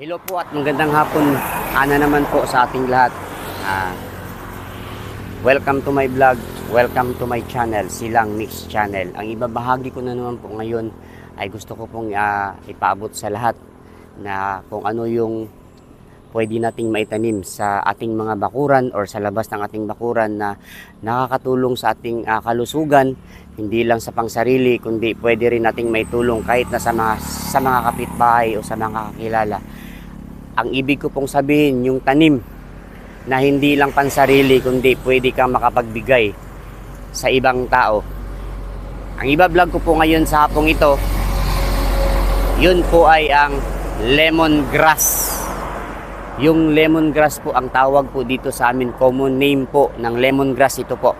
Hello po at magandang hapon. Ana naman po sa ating lahat. Ah, welcome to my vlog. Welcome to my channel, Silang Mix Channel. Ang ibabahagi ko na naman po ngayon ay gusto ko pong ah, ipaabot sa lahat na kung ano yung pwede nating maitanim sa ating mga bakuran or sa labas ng ating bakuran na nakakatulong sa ating ah, kalusugan hindi lang sa pangsarili kundi pwede rin nating maitulong kahit na sa mga sa mga kapitbahay o sa mga kakilala ang ibig ko pong sabihin yung tanim na hindi lang pansarili kundi pwede kang makapagbigay sa ibang tao. Ang iba-vlog ko po ngayon sa hapong ito yun po ay ang lemongrass. Yung lemongrass po ang tawag po dito sa amin common name po ng lemongrass ito po.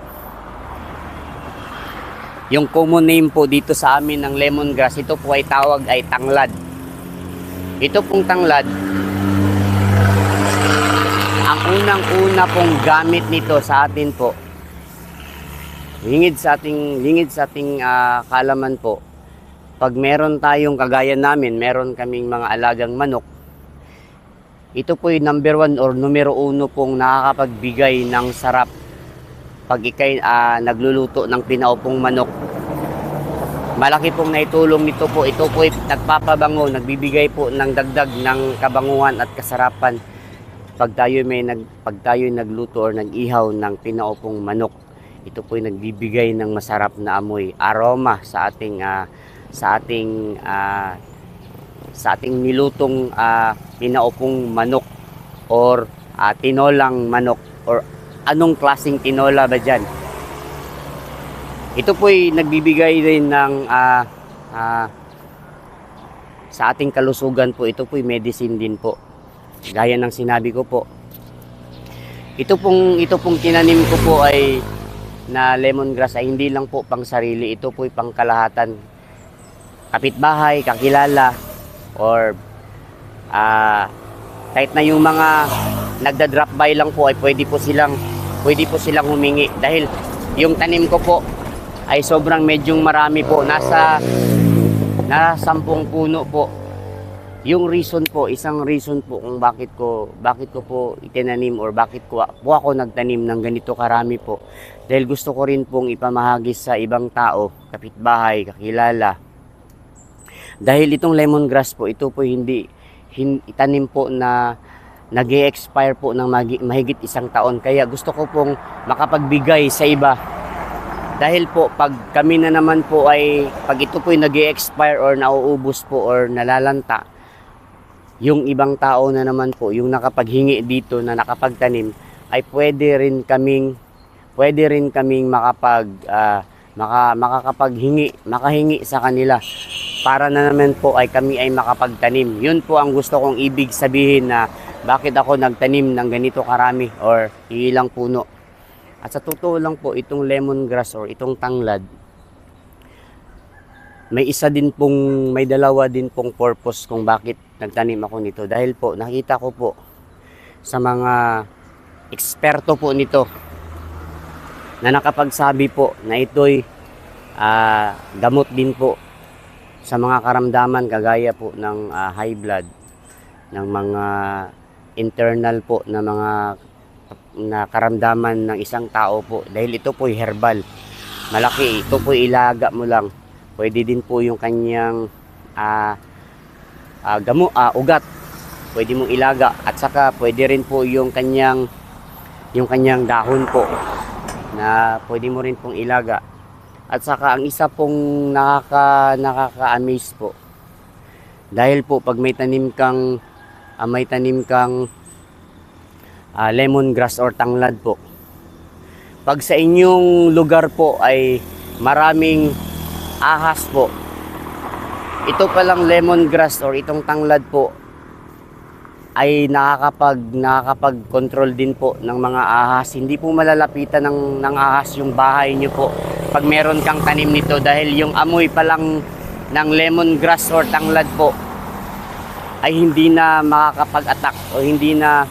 Yung common name po dito sa amin ng lemongrass ito po ay tawag ay tanglad. Ito pong tanglad ang unang-una pong gamit nito sa atin po lingid sa ating lingid sa ating ah, kaalaman po pag meron tayong kagaya namin meron kaming mga alagang manok ito po yung number one or numero uno pong nakakapagbigay ng sarap pag ikay ah, nagluluto ng pinaupong manok. Malaki pong naitulong nito po. Ito po nagpapabango, nagbibigay po ng dagdag ng kabanguhan at kasarapan pag tayo may nag pag tayo nagluto or nag-ihaw ng pinaupong manok. Ito po ay nagbibigay ng masarap na amoy, aroma sa ating ah, sa ating ah, sa ating nilutong ah, pinaupong manok or ah, tinolang manok or anong klasing tinola ba dyan. Ito po'y nagbibigay rin ng ah, ah, sa ating kalusugan po. Ito po'y medicine din po. Gaya ng sinabi ko po. Ito pong, ito pong tinanim ko po ay na lemongrass ay hindi lang po pang sarili. Ito po'y pang kalahatan. Kapitbahay, kakilala, or ah kahit na yung mga nagda-drop by lang po ay pwede po silang pwede po silang humingi dahil yung tanim ko po ay sobrang medyong marami po nasa nasa sampung puno po yung reason po isang reason po kung bakit ko bakit ko po itinanim or bakit ko po ako nagtanim ng ganito karami po dahil gusto ko rin pong ipamahagi sa ibang tao kapitbahay kakilala dahil itong lemongrass po, ito po hindi hin, itanim po na nag expire po ng mahigit isang taon. Kaya gusto ko pong makapagbigay sa iba. Dahil po, pag kami na naman po ay, pag ito po nag expire or nauubos po or nalalanta, yung ibang tao na naman po, yung nakapaghingi dito na nakapagtanim, ay pwede rin kaming, pwede rin kaming makapag, ah, maka, makakapaghingi, makahingi sa kanila para na naman po ay kami ay makapagtanim. Yun po ang gusto kong ibig sabihin na bakit ako nagtanim ng ganito karami or ilang puno. At sa totoo lang po, itong lemongrass or itong tanglad, may isa din pong, may dalawa din pong purpose kung bakit nagtanim ako nito. Dahil po, nakita ko po sa mga eksperto po nito na nakapagsabi po na ito'y ah, gamot din po sa mga karamdaman kagaya po ng ah, high blood, ng mga internal po na mga na karamdaman ng isang tao po dahil ito po herbal. Malaki, ito po ilaga mo lang. Pwede din po yung kanyang ah ah, gamo, ah, ugat. Pwede mong ilaga at saka pwede rin po yung kanyang yung kanyang dahon po na pwede mo rin pong ilaga. At saka ang isa pong nakaka nakaka-amaze po. Dahil po pag may tanim kang ah, may tanim kang ah, lemongrass or tanglad po. Pag sa inyong lugar po ay maraming ahas po. Ito palang lemongrass or itong tanglad po ay nakakapag nakakapag-control din po ng mga ahas. Hindi po malalapitan ng ng ahas yung bahay niyo po pag meron kang tanim nito dahil yung amoy pa lang ng lemongrass or tanglad po ay hindi na makakapag-attack o hindi na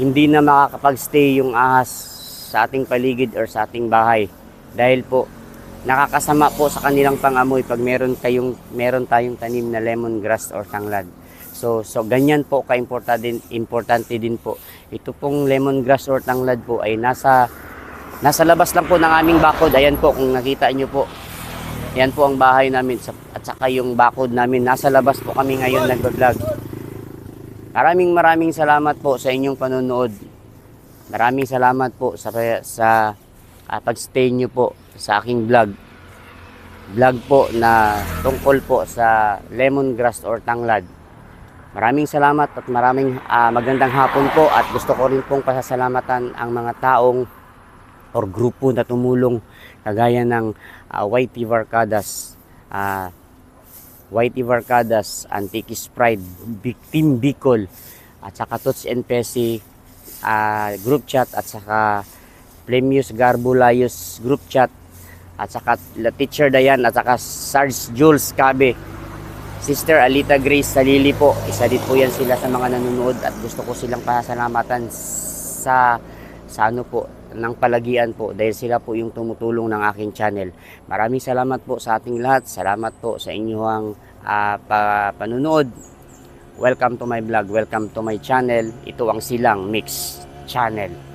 hindi na makakapag-stay yung ahas sa ating paligid or sa ating bahay dahil po nakakasama po sa kanilang pangamoy pag meron kayong meron tayong tanim na lemongrass or tanglad. So, so ganyan po ka-importante din, importante din po. Ito pong lemongrass or tanglad po ay nasa nasa labas lang po ng aming bakod. Ayan po kung nakita nyo po. Yan po ang bahay namin at saka yung bakod namin. Nasa labas po kami ngayon nagbablog. Maraming maraming salamat po sa inyong panonood. Maraming salamat po sa sa ah, pagstay nyo po sa aking vlog. Vlog po na tungkol po sa lemongrass or tanglad. Maraming salamat at maraming ah, magandang hapon po at gusto ko rin pong pasasalamatan ang mga taong or grupo na tumulong kagaya ng ah, YT Varcadas, ah, YT Varcadas, Antikis Pride, Team Bicol, at saka Tots and Pesi ah, group chat at saka Plemius Garbulayos group chat at saka La Teacher Dayan at saka Sarge Jules Cabe Sister Alita Grace Salili po isa din po yan sila sa mga nanonood at gusto ko silang pasalamatan sa sa ano po ng palagian po dahil sila po yung tumutulong ng aking channel. Maraming salamat po sa ating lahat. Salamat po sa inyong ah, pa, panunood. Welcome to my vlog. Welcome to my channel. Ito ang Silang Mix Channel.